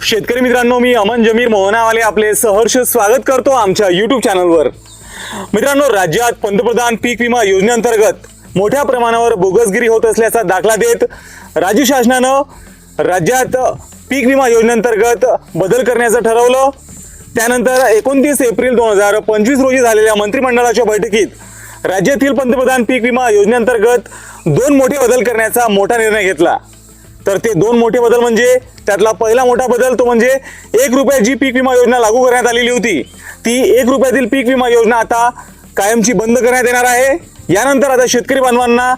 शेतकरी मित्रांनो मी अमन जमीर मोहनावाले आपले सहर्ष स्वागत करतो आमच्या यूट्यूब चॅनलवर मित्रांनो राज्यात पंतप्रधान पीक विमा योजनेअंतर्गत मोठ्या प्रमाणावर बोगसगिरी होत असल्याचा दाखला देत राज्य शासनानं राज्यात पीक विमा योजनेअंतर्गत बदल करण्याचं ठरवलं. त्यानंतर एकोणतीस एप्रिल दोन हजार पंचवीस रोजी झालेल्या मंत्रिमंडळाच्या बैठकीत राज्यातील पंतप्रधान पीक विमा योजनेअंतर्गत दोन मोठे बदल करण्याचा मोठा निर्णय घेतला. तर ते दोन मोठे बदल म्हणजे त्यातला पहिला मोठा बदल तो म्हणजे एक रुपया जी पीक विमा योजना लागू करण्यात आलेली होती. ती एक रुपयातील पीक विमा योजना आता कायमची बंद करण्यात येणार आहे. यानंतर आता शेतकरी बांधवांना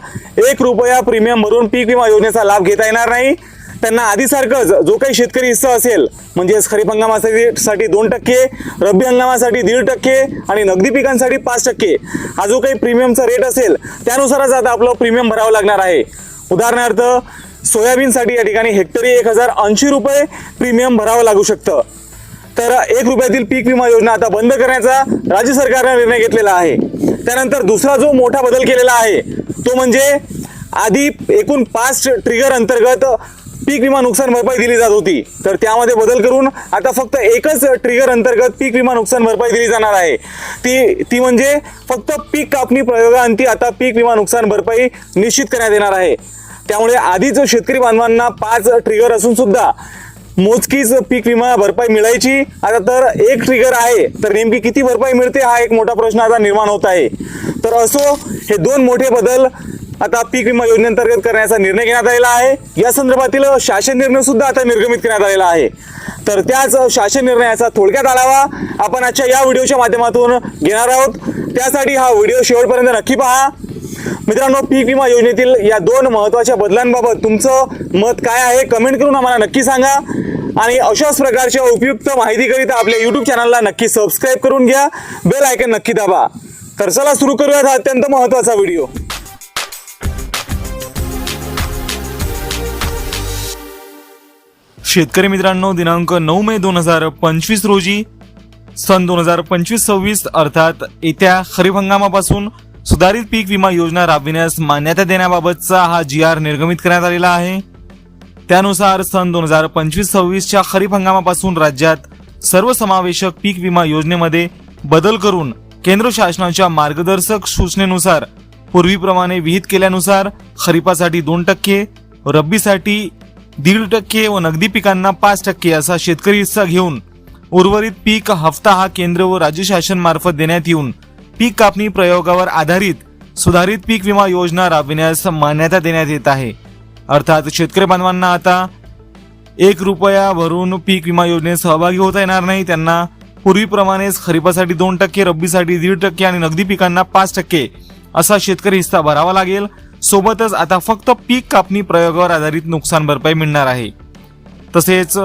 एक रुपया प्रीमियम भरून पीक विमा योजनेचा लाभ घेता येणार नाही. त्यांना आधीसारखंच जो काही शेतकरी हिस्सा असेल म्हणजेच खरीप हंगामासाठी साठी दोन टक्के रब्बी हंगामासाठी दीड टक्के आणि नगदी पिकांसाठी पाच टक्के हा जो काही प्रीमियमचा रेट असेल त्यानुसारच आता आपलं प्रीमियम भरावं लागणार आहे. उदाहरणार्थ सोयाबीनसाठी या ठिकाणी हेक्टरी एक हजार ऐंशी रुपये प्रीमियम भरावं लागू शकतं. तर एक रुपयातील पीक विमा योजना आता बंद करण्याचा राज्य सरकारने निर्णय घेतलेला आहे. त्यानंतर दुसरा जो मोठा बदल केलेला आहे तो म्हणजे आधी एकूण पाच ट्रिगर अंतर्गत पीक विमा नुकसान भरपाई दिली जात होती. तर त्यामध्ये बदल करून आता फक्त एकच ट्रिगर अंतर्गत पीक विमा नुकसान भरपाई दिली जाणार आहे. ती ती म्हणजे फक्त पीक कापणी प्रयोगाअंती आता पीक विमा नुकसान भरपाई निश्चित करण्यात येणार आहे. त्यामुळे आधीच शेतकरी बांधवांना पाच ट्रिगर असून सुद्धा मोजकीच पीक विमा भरपाई मिळायची. आता तर एक ट्रिगर आहे तर नेमकी किती भरपाई मिळते हा एक मोठा प्रश्न आता निर्माण होत आहे. तर असो हे दोन मोठे बदल आता पीक विमा योजनेअंतर्गत करण्याचा निर्णय घेण्यात आलेला आहे. या संदर्भातील शासन निर्णय सुद्धा आता निर्गमित करण्यात आलेला आहे. तर त्याच शासन निर्णयाचा थोडक्यात आढावा आपण आजच्या या व्हिडिओच्या माध्यमातून घेणार आहोत. त्यासाठी हा व्हिडिओ शेवटपर्यंत नक्की पहा. मित्रांनो पीक विमा योजनेतील या दोन महत्त्वाच्या बदलांबाबत तुमचं मत काय आहे कमेंट करून आम्हाला नक्की सांगा. आणि अशाच प्रकारच्या उपयुक्त माहितीकरिता आपल्या युट्यूब चॅनलला नक्की सबस्क्राईब करून घ्या. बेल आयकन नक्की दाबा. तर चला सुरू करूयात हा अत्यंत महत्त्वाचा व्हिडिओ शेतकरी मित्रांनो दिनांक नऊ मे दोन हजार पंचवीस रोजी सन दोन हजार पंचवीस सव्वीस अर्थात येत्या खरीप हंगामापासून सुधारित पीक विमा योजना राबविण्यास मान्यता देण्याबाबतचा हा जी आर निर्गमित करण्यात आलेला आहे. त्यानुसार सन दोन हजार पंचवीस सव्वीसच्या खरीप हंगामापासून राज्यात सर्वसमावेशक पीक विमा योजनेमध्ये बदल करून केंद्र शासनाच्या मार्गदर्शक सूचनेनुसार पूर्वीप्रमाणे विहित केल्यानुसार खरीपासाठी दोन टक्के रब्बीसाठी दीड टक्के व नगदी पिकांना पाच टक्के असा शेतकरी हिस्सा घेऊन उर्वरित पीक हप्ता हा केंद्र व राज्य शासन मार्फत देण्यात येऊन पीक कापणी प्रयोगावर आधारित सुधारित पीक विमा योजना राबविण्यास मान्यता देण्यात येत आहे. अर्थात शेतकरी बांधवांना आता एक रुपया भरून पीक विमा योजनेत सहभागी होता येणार नाही. त्यांना पूर्वीप्रमाणेच खरीपासाठी दोन टक्के रब्बीसाठी दीड टक्के आणि नगदी पिकांना पाच टक्के असा शेतकरी हिस्सा भरावा लागेल. सोबतच आता फक्त पीक कापणी प्रयोगावर आधारित नुकसान भरपाई मिळणार आहे. तसेच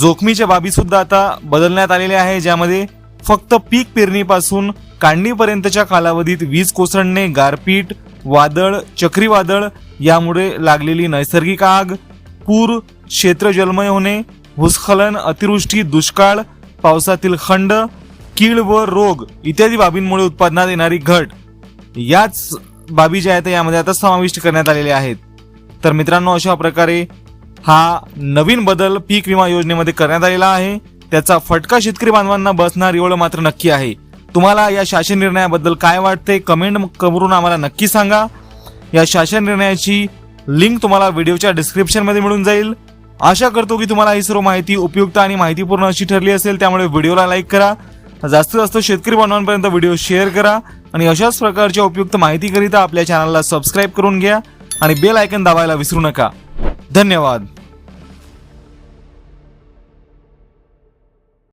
जोखमीच्या बाबी सुद्धा आता बदलण्यात आलेल्या आहे ज्यामध्ये फक्त पीक पेरणीपासून काढणीपर्यंतच्या कालावधीत वीज कोसळणे गारपीट वादळ चक्रीवादळ यामुळे लागलेली नैसर्गिक आग पूर क्षेत्र जलमय होणे भूस्खलन अतिवृष्टी दुष्काळ पावसातील खंड कीड व रोग इत्यादी बाबींमुळे उत्पादनात येणारी घट. याच बाबी ज्या आहेत यामध्ये आता समाविष्ट करण्यात आलेल्या आहेत. तर मित्रांनो अशा प्रकारे हा नवीन बदल पीक विमा योजनेमध्ये करण्यात आलेला आहे. त्याचा फटका शेतकरी बांधवांना बसणार एवढं मात्र नक्की आहे. तुम्हाला या शासन निर्णयाबद्दल काय वाटते कमेंट करून आम्हाला नक्की सांगा. या शासन निर्णयाची लिंक तुम्हाला व्हिडिओच्या डिस्क्रिप्शनमध्ये मिळून जाईल. आशा करतो की तुम्हाला ही सर्व माहिती उपयुक्त आणि माहितीपूर्ण अशी ठरली असेल त्यामुळे व्हिडिओला लाईक करा. जास्तीत जास्त शेतकरी बांधवांपर्यंत व्हिडिओ शेअर करा आणि अशाच प्रकारच्या उपयुक्त माहितीकरिता आपल्या चॅनलला सबस्क्राईब करून घ्या आणि बेल आयकन दाबायला विसरू नका. धन्यवाद.